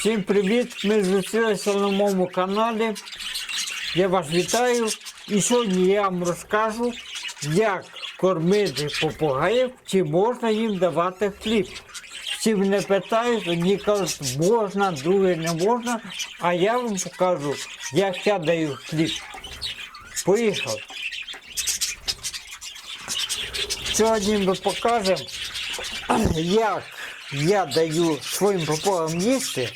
Всім привіт! Ми зустрілися на моєму каналі. Я вас вітаю. І сьогодні я вам розкажу, як кормити попугаїв, чи можна їм давати хліб. Всі мене питають, одні кажуть, можна, другі не можна, а я вам покажу, як я даю хліб. Поїхали. Сьогодні ми покажемо, як я даю своїм попугам їсти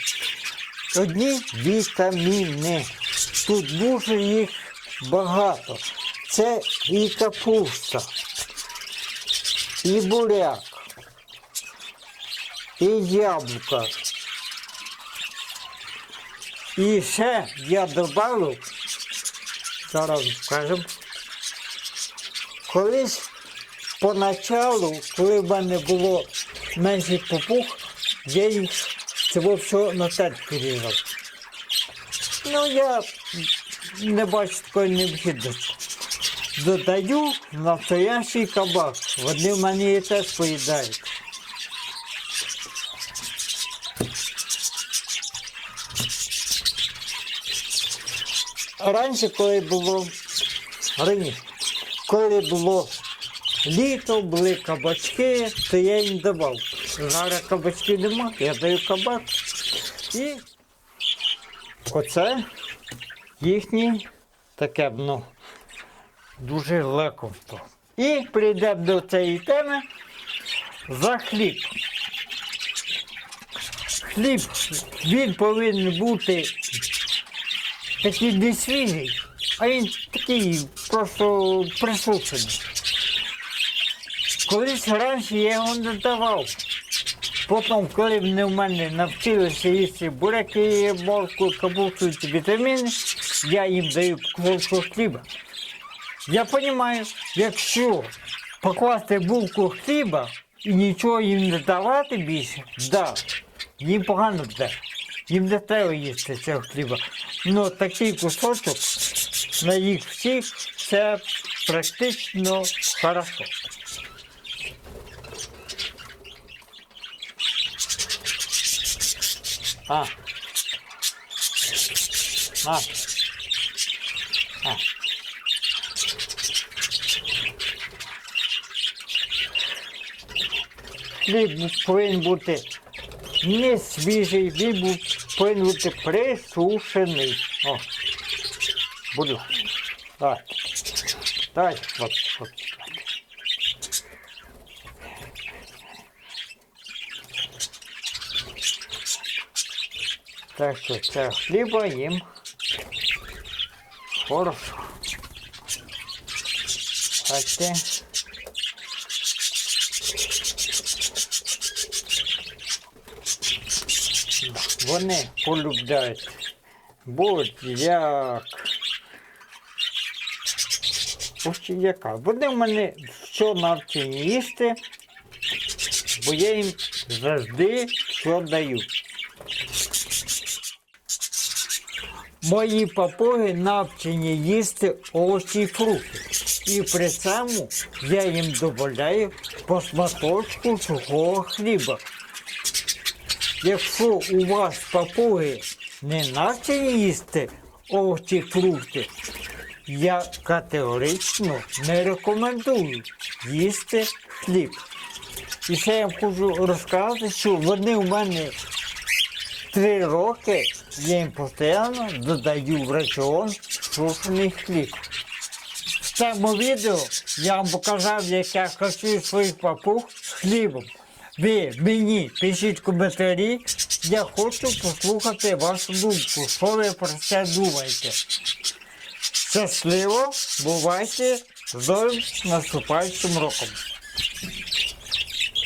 одні вітаміни. Тут дуже їх багато. Це і капуста, і буряк, і яблука. І ще я додав, зараз скажемо, колись поначалу, коли в мене було менше попух, я їх цього всього на терпі різав. Ну, я не бачу такої необхідності. Додаю настоящий кабак. Вони в мене її теж поїдають. Раніше, коли було раніше, коли було літо, були кабачки, то я їм давав. Зараз кабачків нема, я даю кабак. І оце їхнє таке ну, дуже лакомство. І прийдемо до цієї теми за хліб. Хліб він повинен бути такий не свіжий, а він такий просто присушений. Колись раніше я його не давав. Потім, коли вони в мене навчилися їсти буряки, морку, капусту вітаміни, я їм даю кусочку хліба. Я розумію, якщо покласти булку хліба і нічого їм не давати більше, да, їм погано буде. Їм не треба їсти цього хліба. Ну такий кусочок на їх всіх це практично хорошо. А. А. А. Хліб повинен бути не свіжий, він повинен бути присушений. О. Буду. Давай. Давай. От, от. Так що це хліба їм хорошо. Да, Вони полюбляють будь-як. Будь-яка. Вони в мене все навчені їсти, бо я їм завжди все даю. Мої папуги навчені їсти овочі і фрукти. І при цьому я їм додаю по шматочку сухого хліба. Якщо у вас папуги не навчені їсти овочі і фрукти, я категорично не рекомендую їсти хліб. І ще я хочу розказати, що вони у мене три роки їм постійно додаю в раціон сушений хліб. В цьому відео я вам показав, як я харчую своїх папуг з хлібом. Ви мені пишіть коментарі, я хочу послухати вашу думку, що ви про це думаєте. Щасливо, бувайте, з новим наступаючим роком.